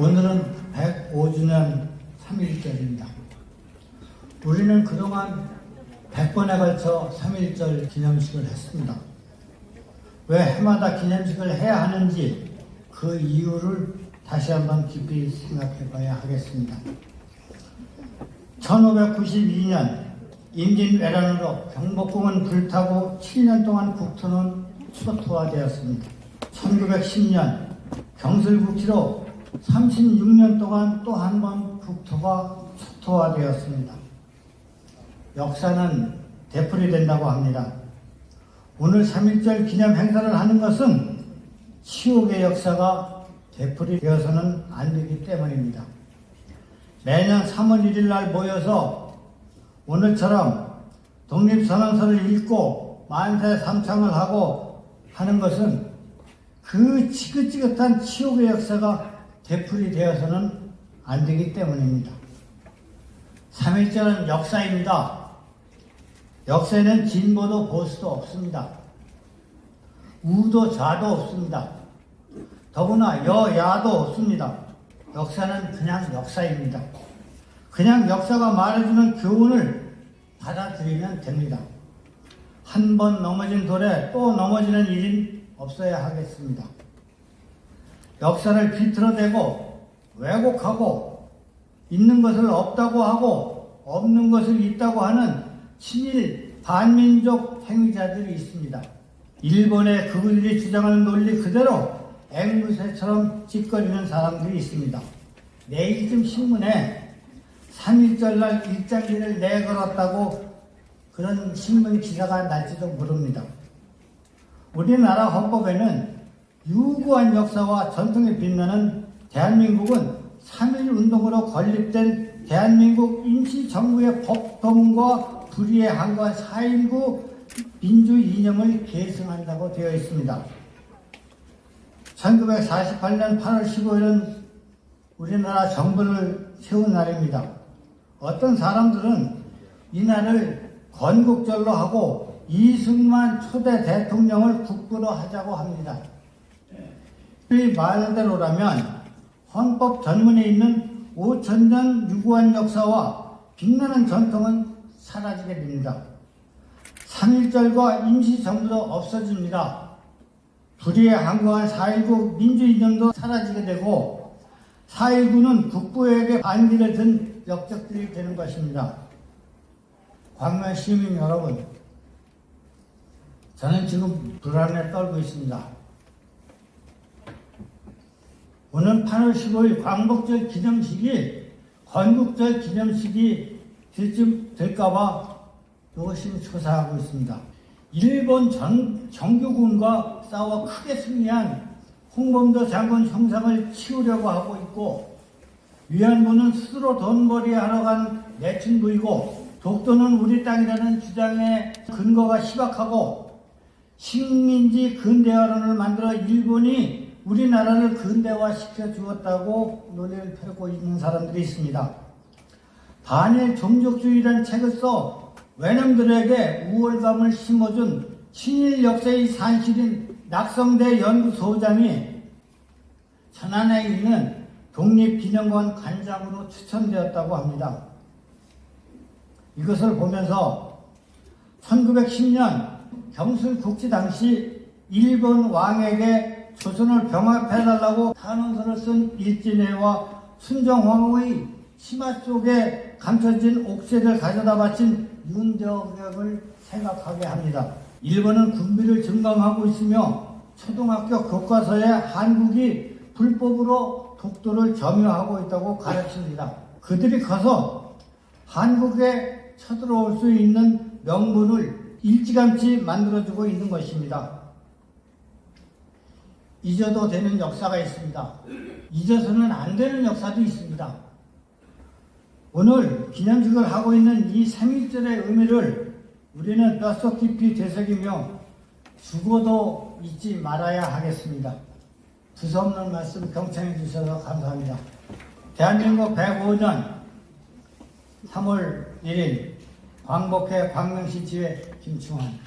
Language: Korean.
오늘은 105주년 3.1절입니다. 우리는 그동안 100번에 걸쳐 3.1절 기념식을 했습니다. 왜 해마다 기념식을 해야 하는지 그 이유를 다시 한번 깊이 생각해 봐야 하겠습니다. 1592년 임진왜란으로 경복궁은 불타고 7년 동안 국토는 초토화되었습니다. 1910년 경술국지로 36년 동안 또 한 번 국토가 초토화되었습니다. 역사는 되풀이 된다고 합니다. 오늘 3.1절 기념 행사를 하는 것은 치욕의 역사가 되풀이 되어서는 안 되기 때문입니다. 매년 3월 1일 날 모여서 오늘처럼 독립선언서를 읽고 만세 삼창을 하고 하는 것은 그 지긋지긋한 치욕의 역사가 되풀이 되어서는 안 되기 때문입니다. 3.1절은 역사입니다. 역사에는 진보도 보수도 없습니다. 우도 좌도 없습니다. 더구나 여야도 없습니다. 역사는 그냥 역사입니다. 그냥 역사가 말해주는 교훈을 받아들이면 됩니다. 한 번 넘어진 돌에 또 넘어지는 일은 없어야 하겠습니다. 역사를 비틀어대고 왜곡하고 있는 것을 없다고 하고 없는 것을 있다고 하는 친일 반민족 행위자들이 있습니다. 일본의 그들이 주장하는 논리 그대로 앵무새처럼 짓거리는 사람들이 있습니다. 내일쯤 신문에 3.1절날 일장기를 내걸었다고 그런 신문 기사가 날지도 모릅니다. 우리나라 헌법에는 유구한 역사와 전통에 빛나는 대한민국은 3.1 운동으로 건립된 대한민국 임시정부의 법통과 불의에 항거한 4.19 민주 이념을 계승한다고 되어 있습니다. 1948년 8월 15일은 우리나라 정부를 세운 날입니다. 어떤 사람들은 이 날을 건국절로 하고 이승만 초대 대통령을 국부로 하자고 합니다. 이 말대로라면 헌법 전문에 있는 5천년 유구한 역사와 빛나는 전통은 사라지게 됩니다. 3.1절과 임시정부도 없어집니다. 불의에 항거한 4.19 민주이념도 사라지게 되고 4.19는 국부에게 반기를 든 역적들이 되는 것입니다. 광명 시민 여러분, 저는 지금 불안에 떨고 있습니다. 오늘 8월 15일 광복절 기념식이 건국절 기념식이 될쯤 될까봐 열심히 조사하고 있습니다. 일본 전 정규군과 싸워 크게 승리한 홍범도 장군 형상을 치우려고 하고 있고 위안부는 스스로 돈벌이 하러 간 내친부이고 독도는 우리 땅이라는 주장의 근거가 희박하고 식민지 근대화론을 만들어 일본이 우리나라를 근대화시켜 주었다고 논의를 펴고 있는 사람들이 있습니다. 반일 종족주의란 책을 써 외놈들에게 우월감을 심어준 친일 역사의 산실인 낙성대 연구소장이 천안에 있는 독립기념관 관장으로 추천되었다고 합니다. 이것을 보면서 1910년 경술국지 당시 일본 왕에게 조선을 병합해달라고 탄원서를 쓴 일진회와 순정황후의 치마 속에 감춰진 옥새를 가져다 바친 윤대혁을 생각하게 합니다. 일본은 군비를 증강하고 있으며 초등학교 교과서에 한국이 불법으로 독도를 점유하고 있다고 가르칩니다. 그들이 커서 한국에 쳐들어올 수 있는 명분을 일찌감치 만들어주고 있는 것입니다. 잊어도 되는 역사가 있습니다. 잊어서는 안 되는 역사도 있습니다. 오늘 기념식을 하고 있는 이 3.1절의 의미를 우리는 뼛속 깊이 되새기며 죽어도 잊지 말아야 하겠습니다. 두서없는 말씀 경청해 주셔서 감사합니다. 대한민국 105년 3월 1일 광복회 광명시 지회 김충환